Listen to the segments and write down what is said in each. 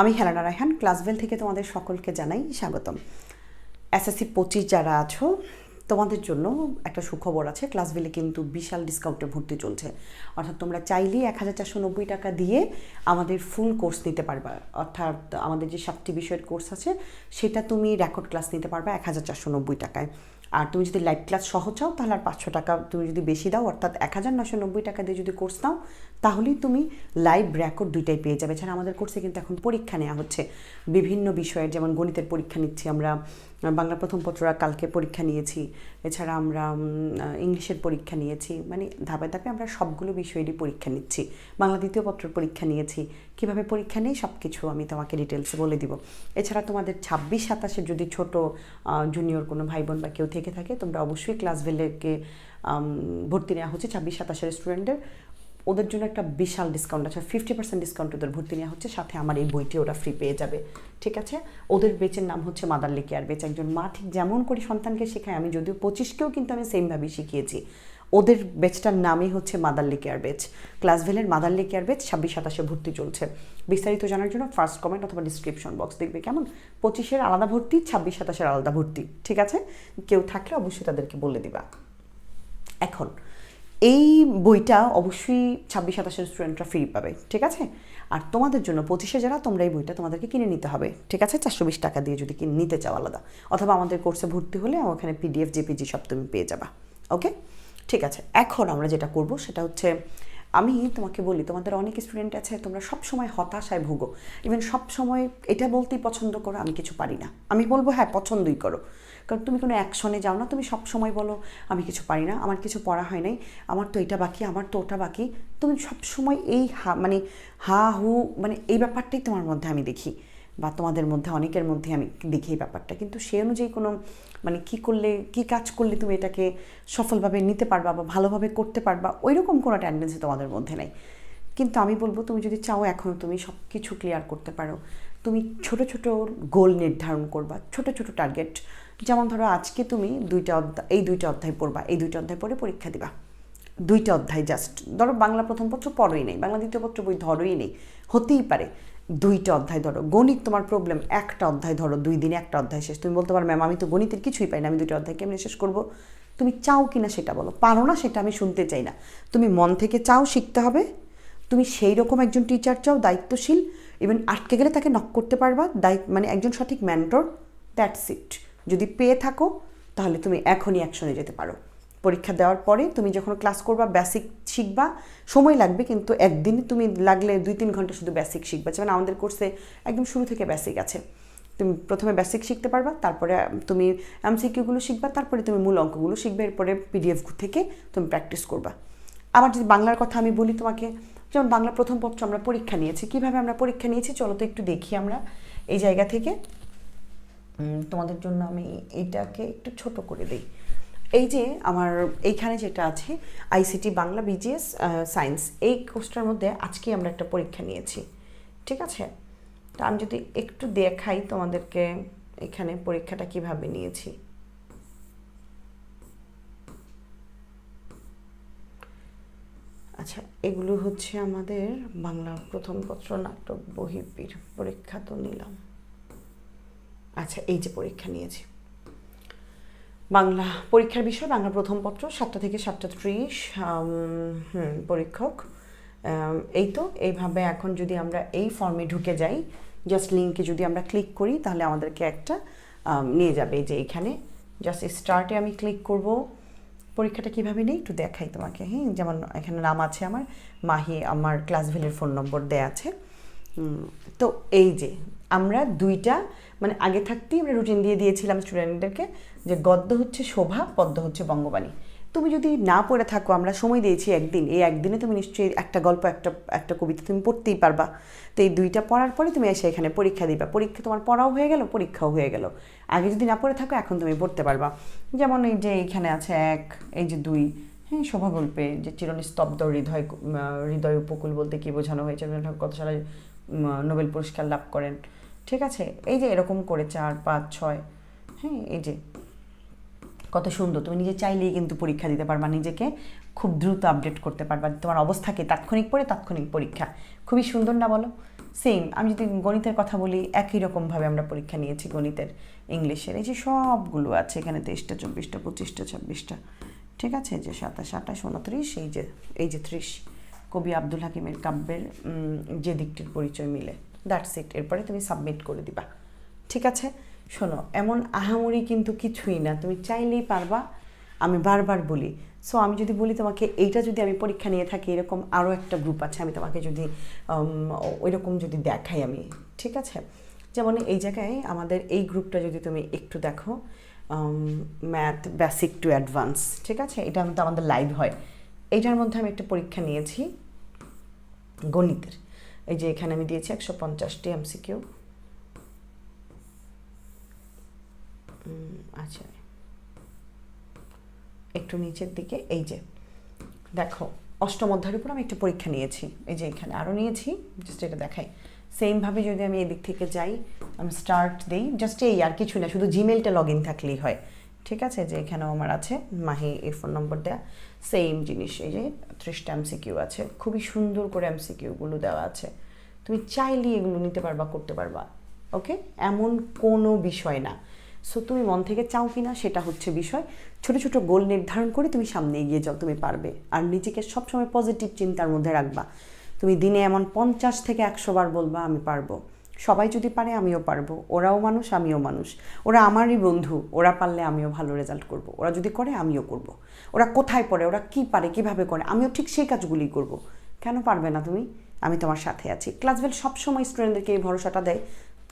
আমি হেলানা রায়হান ক্লাসভেল থেকে তোমাদের সকলকে জানাই স্বাগতম। এসএসসি পঁচিশ যারা আছো, তোমাদের জন্য একটা সুখবর আছে ক্লাসভেলে কিন্তু বিশাল ডিসকাউন্টে ভর্তি চলছে। অর্থাৎ তোমরা চাইলেই এক হাজার চারশো নব্বই টাকা দিয়ে আমাদের ফুল কোর্স নিতে পারবা। অর্থাৎ আমাদের যে সাতটি বিষয়ের কোর্স আছে, সেটা তুমি রেকর্ড ক্লাস নিতে পারবা এক হাজার চারশো নব্বই টাকায়। আর তুমি যদি লাইভ ক্লাস সহ চাও, তাহলে আর পাঁচশো টাকা তুমি যদি বেশি দাও, অর্থাৎ এক হাজার নশো নব্বই টাকা দিয়ে যদি কোর্স নাও তাহলেই তুমি লাইভ রেকর্ড দুইটাই পেয়ে যাবে। এছাড়া আমাদের কোর্সে কিন্তু এখন পরীক্ষা নেওয়া হচ্ছে। বিভিন্ন বিষয়ের যেমন গণিতের পরীক্ষা নিচ্ছি আমরা, বাংলা প্রথম পত্ররা কালকে পরীক্ষা নিয়েছি, এছাড়া আমরা ইংলিশের পরীক্ষা নিয়েছি মানে ধাপে ধাপে আমরা সবগুলো বিষয়েরই পরীক্ষা নিচ্ছি। বাংলা দ্বিতীয় পত্রের পরীক্ষা নিয়েছি। কীভাবে পরীক্ষা নেই সব কিছু আমি তোমাকে ডিটেলসে বলে দিব। এছাড়া তোমাদের ছাব্বিশ সাতাশের যদি ছোট জুনিয়র কোনো ভাই বোন বা কেউ থেকে থাকে, তোমরা অবশ্যই ক্লাস ভেলেকে ভর্তি নেওয়া হচ্ছে ছাব্বিশ সাতাশের স্টুডেন্টদের ওদের জন্য একটা বিশাল ডিসকাউন্ট আছে। ফিফটি পার্সেন্ট ডিসকাউন্ট ওদের ভর্তি নেওয়া হচ্ছে। সাথে আমার এই বইটি ওরা ফ্রি পেয়ে যাবে। ঠিক আছে? ওদের বেচের নাম হচ্ছে মাদারলি কেয়ার বেচ। একজন মা ঠিক যেমন করে সন্তানকে শেখায়, আমি যদিও পঁচিশকেও কিন্তু আমি সেমভাবেই শিখিয়েছি। ওদের বেচটার নামই হচ্ছে মাদারলি কেয়ার বেচ। ক্লাসভেলের মাদারলি কেয়ার বেচ ছাব্বিশ সাতাশে ভর্তি চলছে। বিস্তারিত জানার জন্য ফার্স্ট কমেন্ট অথবা ডিসক্রিপশন বক্স দেখবে কেমন? পঁচিশের আলাদা ভর্তি, ছাব্বিশ সাতাশের আলাদা ভর্তি। ঠিক আছে? কেউ থাকলে অবশ্যই তাদেরকে বলে দিবা। এখন এই বইটা অবশ্যই ছাব্বিশ সাতাশের স্টুডেন্টরা ফ্রি পাবে, ঠিক আছে? আর তোমাদের জন্য পঁচিশে যারা, তোমরা এই বইটা তোমাদেরকে কিনে নিতে হবে, ঠিক আছে? চারশো বিশ টাকা দিয়ে যদি কিনে, নিতে চাও আলাদা। অথবা আমাদের কোর্সে ভর্তি হলে ওখানে পিডিএফ জেপিজি সব তুমি পেয়ে যাবা ওকে ঠিক আছে, এখন আমরা যেটা করব সেটা হচ্ছে আমি তোমাকে বলি, তোমাদের অনেক স্টুডেন্ট আছে, তোমরা সব সময় হতাশায় ভুগো। ইভেন সব সময় এটা বলতেই পছন্দ করো, আমি কিছু পারি না। আমি বলব হ্যাঁ পছন্দই করো। কারণ তুমি কোনো অ্যাকশনে যাও না, তুমি সব সময় বলো, আমি কিছু পারি না, আমার কিছু পড়া হয় নাই, আমার তো এটা বাকি, আমার তো ওটা বাকি। তুমি সব সময় এই হা মানে হা, হু মানে এই ব্যাপারটাই তোমার মধ্যে আমি দেখি। বা তোমাদের মধ্যে, অনেকের মধ্যে আমি দেখি এই ব্যাপারটা। কিন্তু সেই অনুযায়ী কোনো মানে কি করলে, কি কাজ করলে তুমি এটাকে সফলভাবে নিতে পারবা বা ভালোভাবে করতে পারবা ওই রকম কোনো টেন্ডেন্সি তোমাদের মধ্যে নেই। কিন্তু আমি বলব, তুমি যদি চাও এখনও তুমি সব কিছু ক্লিয়ার করতে পারো, তুমি ছোট ছোট গোল নির্ধারণ করবা, ছোট ছোট টার্গেট যেমন ধরো আজকে তুমি দুইটা অধ্যায়, এই দুইটা অধ্যায় পড়বা, এই দুইটা অধ্যায় পড়ে পরীক্ষা দিবা। দুইটা অধ্যায় জাস্ট ধরো বাংলা প্রথম পত্র পড়োই নেই, বাংলা দ্বিতীয় পত্র বই ধরোই নেই, হতেই পারে। দুইটা অধ্যায় ধরো, গণিত তোমার প্রবলেম একটা অধ্যায় ধরো, দুই দিনে একটা অধ্যায় শেষ। তুমি বলতে পারো, ম্যাম, আমি তো গণিতের কিছুই পাই না, আমি দুইটা অধ্যায় কেমনি শেষ করব? তুমি চাও কি না সেটা বলো। পারো না সেটা আমি শুনতে চাই না। তুমি মন থেকে চাও শিখতে হবে। তুমি সেই রকম একজন টিচার চাও, দায়িত্বশীল ইভেন আটকে গেলে তাকে নক করতে পারবা দায়িত্ব মানে একজন সঠিক ম্যান্টর দ্যাটস ইট যদি পেয়ে থাকো, তাহলে তুমি এখনই অ্যাকশনে যেতে পারো। পরীক্ষা দেওয়ার পরে তুমি যখন ক্লাস করবা বেসিক শিখবা, সময় লাগবে কিন্তু একদিনে তুমি লাগলে দুই তিন ঘণ্টা শুধু বেসিক শিখবা। যেমন আমাদের কোর্সে একদম শুরু থেকে বেসিক আছে। তুমি প্রথমে বেসিক শিখতে পারবা, তারপরে তুমি এমসিকিউগুলো শিখবা, তারপরে তুমি মূল অঙ্কগুলো শিখবে, এরপরে পিডিএফ থেকে তুমি প্র্যাকটিস করবা। আবার যদি বাংলার কথা আমি বলি তোমাকে, যেমন বাংলা প্রথম পত্র আমরা পরীক্ষা নিয়েছি, কীভাবে আমরা পরীক্ষা নিয়েছি চলো তো একটু দেখি আমরা এই জায়গা থেকে। তোমাদের জন্য আমি এটাকে একটু ছোট করে দিই। এই যে আমার এইখানে যেটা আছে আইসিটি বাংলা বিজিএস সায়েন্স এই কোর্সটার মধ্যে আজকে আমরা একটা পরীক্ষা নিয়েছি। ঠিক আছে? তো আমি যদি একটু দেখাই তোমাদেরকে এখানে পরীক্ষাটা কীভাবে নিয়েছি। আচ্ছা এগুলো হচ্ছে আমাদের বাংলা প্রথম পত্র, নাটক, বহির্বীর পরীক্ষা তো নিলাম। আচ্ছা এই যে পরীক্ষা নিয়েছি। বাংলা পরীক্ষার বিষয়, বাংলা প্রথম পত্র, সাতটা থেকে সাতটা ত্রিশ পরীক্ষক। এই তো, এইভাবে এখন যদি আমরা এই ফর্মে ঢুকে যাই জাস্ট লিঙ্কে যদি আমরা ক্লিক করি, তাহলে আমাদেরকে একটা নিয়ে যাবে যে এখানে জাস্ট স্টার্টে আমি ক্লিক করব। পরীক্ষাটা কীভাবে নেই একটু দেখাই তোমাকে হ্যাঁ? যেমন এখানে নাম আছে আমার, মাহি, আমার ক্লাস ভ্যালির ফোন নম্বর দেয়া আছে। তো এই যে আমরা দুইটা মানে আগে থাকতেই আমরা রুটিন দিয়ে দিয়েছিলাম স্টুডেন্টদেরকে যে গদ্য হচ্ছে শোভা, পদ্য হচ্ছে বঙ্গবাণী। তুমি যদি না পড়ে থাকো, আমরা সময় দিয়েছি একদিন। এই একদিনে তুমি নিশ্চয়ই একটা গল্প, একটা একটা কবিতা তুমি পড়তেই পারবা। তো এই দুইটা পড়ার পরে তুমি এসে এখানে পরীক্ষা দিবা। পরীক্ষা তোমার পড়াও হয়ে গেল, পরীক্ষাও হয়ে গেল। আগে যদি না পড়ে থাকো, এখন তুমি পড়তে পারবা। যেমন এই যে এখানে আছে এক, এই যে দুই। হ্যাঁ শোভা গল্পে যে চিরনিস্তব্ধ হৃদয় হৃদয় উপকূল বলতে কি বোঝানো হয়েছে? রবীন্দ্রনাথ কত সালে নোবেল পুরস্কার লাভ করেন? ঠিক আছে, এই যে এরকম করে চার, পাঁচ, ছয় হ্যাঁ এই যে কত সুন্দর। তুমি নিজে চাইলেই কিন্তু পরীক্ষা দিতে পারবা, নিজেকে খুব দ্রুত আপডেট করতে পারবা। তোমার অবস্থাকে তাৎক্ষণিক পড়ে তাৎক্ষণিক পরীক্ষা। খুবই সুন্দর না বলো? সেম আমি যদি গণিতের কথা বলি, একই রকমভাবে আমরা পরীক্ষা নিয়েছি গণিতের, ইংলিশের। এই যে সবগুলো আছে এখানে তেইশটা, চব্বিশটা, পঁচিশটা, ছাব্বিশটা। ঠিক আছে? যে সাতাশ, আঠাশ, উনত্রিশ, এই যে এই যে ত্রিশ। কবি আব্দুল হাকিমের কাব্যের যে দিকটির পরিচয় মিলে। দ্যাটস ইট এরপরে তুমি সাবমিট করে দিবা। ঠিক আছে? শোনো, এমন আহামরি কিন্তু কিছুই না। তুমি চাইলেই পারবা। আমি বারবার বলি। সো আমি যদি বলি তোমাকে, এইটা যদি আমি পরীক্ষা নিয়ে থাকি, এরকম আরও একটা গ্রুপ আছে, আমি তোমাকে যদি ওই রকম যদি দেখাই আমি। ঠিক আছে? যেমন এই জায়গায় আমাদের এই গ্রুপটা যদি তুমি একটু দেখো ম্যাথ বেসিক টু অ্যাডভান্স ঠিক আছে? এটা কিন্তু আমাদের লাইভ হয়। এইটার মধ্যে আমি একটা পরীক্ষা নিয়েছি গণিতের। এই যে এখানে আমি দিয়েছি একশো পঞ্চাশটি এমসিকিউ আচ্ছা। একটু নিচের দিকে, এই যে। দেখো, অষ্টম অধ্যায়ের উপর আমি একটা পরীক্ষা নিয়েছি। এই যে এখানে আরও নিয়েছি জাস্ট এটা দেখাই। সেমভাবে যদি আমি এদিক থেকে যাই আমি স্টার্ট দিই। জাস্ট এই আর কিছু না, শুধু জিমেলটা লগ ইন থাকলেই হয়। ঠিক আছে? যে এখানেও আমার আছে, মাহি এই ফোন নম্বর দেয়া। সেম জিনিস, এই যে ত্রিশটা এমসিকিউ আছে। খুবই সুন্দর করে এমসিকিউগুলো দেওয়া আছে। তুমি চাইলে এগুলো নিতে পারবা, করতে পারবা। ওকে? এমন কোনো বিষয় না। সো তুমি মন থেকে চাও কি না সেটা হচ্ছে বিষয়। ছোট ছোট গোল নির্ধারণ করে তুমি সামনে এগিয়ে যাও, তুমি পারবে। আর নিজেকে সবসময় পজিটিভ চিন্তার মধ্যে রাখবা। তুমি দিনে এমন পঞ্চাশ থেকে একশো বার বলবা, আমি পারব। সবাই যদি পারে আমিও পারব। ওরাও মানুষ, আমিও মানুষ। ওরা আমারই বন্ধু, ওরা পারলে আমিও ভালো রেজাল্ট করব। ওরা যদি করে, আমিও করব। ওরা কোথায় পড়ে, ওরা কি পারে, কীভাবে করে, আমিও ঠিক সেই কাজগুলোই করব। কেন পারবে না তুমি? আমি তোমার সাথে আছি। ক্লাসভেল সবসময় স্টুডেন্টদেরকে এই ভরসাটা দেয়।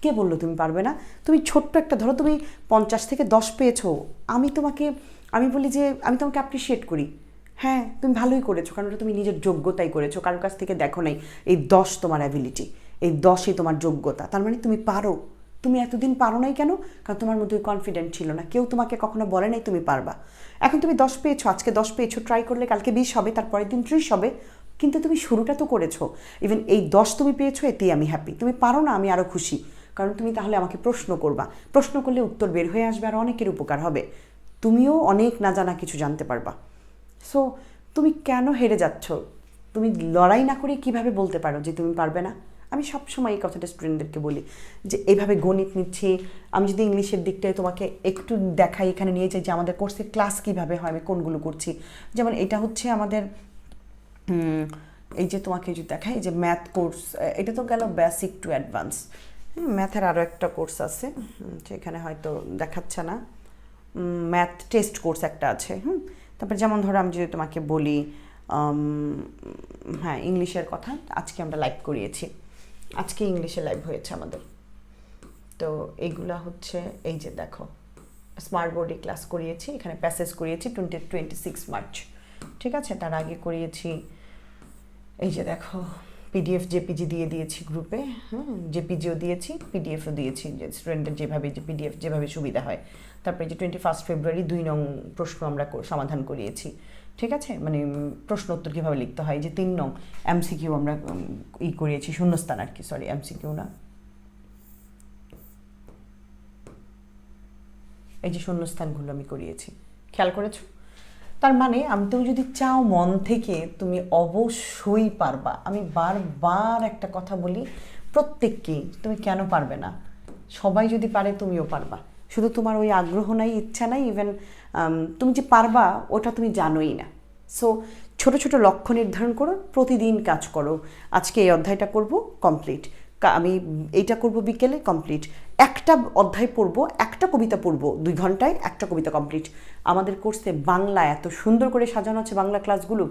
কে বলল তুমি পারবে না? তুমি ছোট্ট একটা, ধরো তুমি পঞ্চাশ থেকে দশ পেয়েছ। আমি তোমাকে, আমি বলি যে, আমি তোমাকে অ্যাপ্রিসিয়েট করি। হ্যাঁ তুমি ভালোই করেছ, কারণ ওটা তুমি নিজের যোগ্যতাই করেছ। কারোর কাছ থেকে দেখো নাই এই দশ তোমার অ্যাবিলিটি এই দশই তোমার যোগ্যতা। তার মানে তুমি পারো। তুমি এতদিন পারো নাই কেন? কারণ তোমার মধ্যে কনফিডেন্ট ছিল না। কেউ তোমাকে কখনো বলে নাই তুমি পারবা। এখন তুমি দশ পেয়েছ, আজকে দশ পেয়েছ ট্রাই করলে কালকে বিশ হবে, তারপরের দিন ত্রিশ হবে। কিন্তু তুমি শুরুটা তো করেছ। ইভেন এই দশ তুমি পেয়েছ, এতেই আমি হ্যাপি তুমি পারো না, আমি আরও খুশি। কারণ তুমি তাহলে আমাকে প্রশ্ন করবা। প্রশ্ন করলে উত্তর বের হয়ে আসবে আর অনেকের উপকার হবে। তুমিও অনেক না জানা কিছু জানতে পারবা। সো তুমি কেন হেরে যাচ্ছ? তুমি লড়াই না করে কীভাবে বলতে পারো যে তুমি পারবে না? আমি সবসময় এই কথাটা স্টুডেন্টদেরকে বলি যে এইভাবে গণিত নিচ্ছি, আমি যদি ইংলিশের দিকটায় তোমাকে একটু দেখাই, এখানে নিয়ে যাই যে আমাদের কোর্সে ক্লাস কীভাবে হয়, আমি কোনগুলো করছি? যেমন এটা হচ্ছে আমাদের এই যে তোমাকে যদি দেখাই যে ম্যাথ কোর্স এটা তো গেল বেসিক টু অ্যাডভান্স ম্যাথের আরও একটা কোর্স আছে সেখানে হয়তো দেখাচ্ছে না। ম্যাথ টেস্ট কোর্স একটা আছে, হুম। তারপর যেমন ধরো আমি যদি তোমাকে বলি হ্যাঁ ইংলিশের কথা, আজকে আমরা লাইভ করিয়েছি। আজকে ইংলিশে লাইভ হয়েছে আমাদের। তো এইগুলা হচ্ছে, এই যে দেখো স্মার্ট বোর্ডে ক্লাস করিয়েছি, এখানে প্যাসেজ করিয়েছি টোয়েন্টি টোয়েন্টি সিক্স মার্চ ঠিক আছে? তার আগে করিয়েছি, এই যে দেখো পিডিএফ জেপিজি দিয়ে দিয়েছি গ্রুপে হ্যাঁ জেপিজিও দিয়েছি পিডিএফও দিয়েছি, যে স্টুডেন্টের যেভাবে, যে পিডিএফ যেভাবে সুবিধা হয়। তারপরে যে টোয়েন্টি ফার্স্ট ফেব্রুয়ারি দুই নং প্রশ্ন আমরা সমাধান করিয়েছি। ঠিক আছে? মানে প্রশ্ন উত্তর কীভাবে লিখতে হয়? যে তিন নং, এমসিকিউ আমরা ই করিয়েছি, শূন্যস্থান আর কি সরি এমসিকিউ না। এই যে শূন্যস্থানগুলো আমি করিয়েছি। খেয়াল করেছ? তার মানে আমি তুমি যদি চাও মন থেকে তুমি অবশ্যই পারবা। আমি বারবার একটা কথা বলি, প্রত্যেককেই, তুমি কেন পারবে না? সবাই যদি পারে তুমিও পারবা। শুধু তোমার ওই আগ্রহ নাই, ইচ্ছা নাই ইভেন তুমি যে পারবা, ওটা তুমি জানোই না। সো ছোট ছোট লক্ষ্য নির্ধারণ করো, প্রতিদিন কাজ করো। আজকে এই অধ্যায়টা করব কমপ্লিট আমি এইটা করব বিকেলে কমপ্লিট একটা অধ্যায় পড়ব, একটা কবিতা পড়ব, দুই ঘন্টায় একটা কবিতা কমপ্লিট আমাদের কোর্সে বাংলা এত সুন্দর করে সাজানো আছে বাংলা ক্লাসগুলো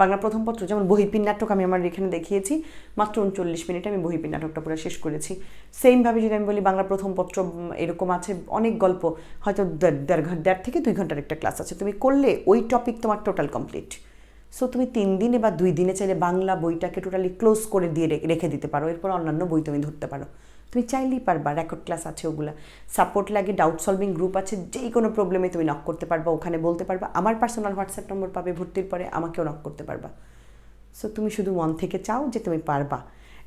বাংলা প্রথম পত্র, যেমন বহিপিন নাটক আমি আমার এখানে দেখিয়েছি। মাত্র উনচল্লিশ মিনিটে আমি বহিপিন নাটকটা পুরো শেষ করেছি। সেমভাবে যদি আমি বলি বাংলা প্রথম পত্র এরকম আছে, অনেক গল্প। হয়তো দেড় ঘণ্টা, দেড় থেকে দুই ঘণ্টার একটা ক্লাস আছে। তুমি করলে ওই টপিক তোমার টোটাল কমপ্লিট সো তুমি তিন দিনে বা দুই দিনে চাইলে বাংলা বইটাকে টোটালি ক্লোজ করে দিয়ে রেখে দিতে পারো। এরপর অন্যান্য বই তুমি ধরতে পারো। তুমি চাইলেই পারবা রেকর্ড ক্লাস আছে ওগুলা। সাপোর্ট লাগে ডাউট সলভিং গ্রুপ আছে যেই কোনো প্রবলেমে তুমি নক করতে পারবা, ওখানে বলতে পারবা। আমার পার্সোনাল হোয়াটসঅ্যাপ নম্বর পাবে ভর্তির পরে, আমাকেও নক করতে পারবা। সো তুমি শুধু মন থেকে চাও যে তুমি পারবা।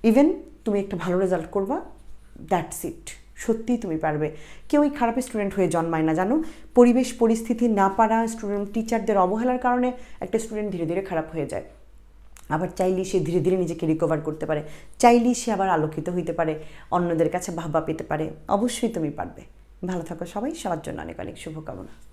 ইভেন তুমি একটা ভালো রেজাল্ট করবা দ্যাটস ইট সত্যিই তুমি পারবে। কেউই খারাপ স্টুডেন্ট হয়ে জন্মায় না, জানো? পরিবেশ, পরিস্থিতি না পারা স্টুডেন্ট টিচারদের অবহেলার কারণে একটা স্টুডেন্ট ধীরে ধীরে খারাপ হয়ে যায়। আবার চাইলেই সে ধীরে ধীরে নিজেকে রিকভার করতে পারে। চাইলেই সে আবার আলোকিত হইতে পারে, অন্যদের কাছে ভাবা পেতে পারে। অবশ্যই তুমি পারবে। ভালো থাকো সবাই, সবার জন্য অনেক অনেক শুভকামনা।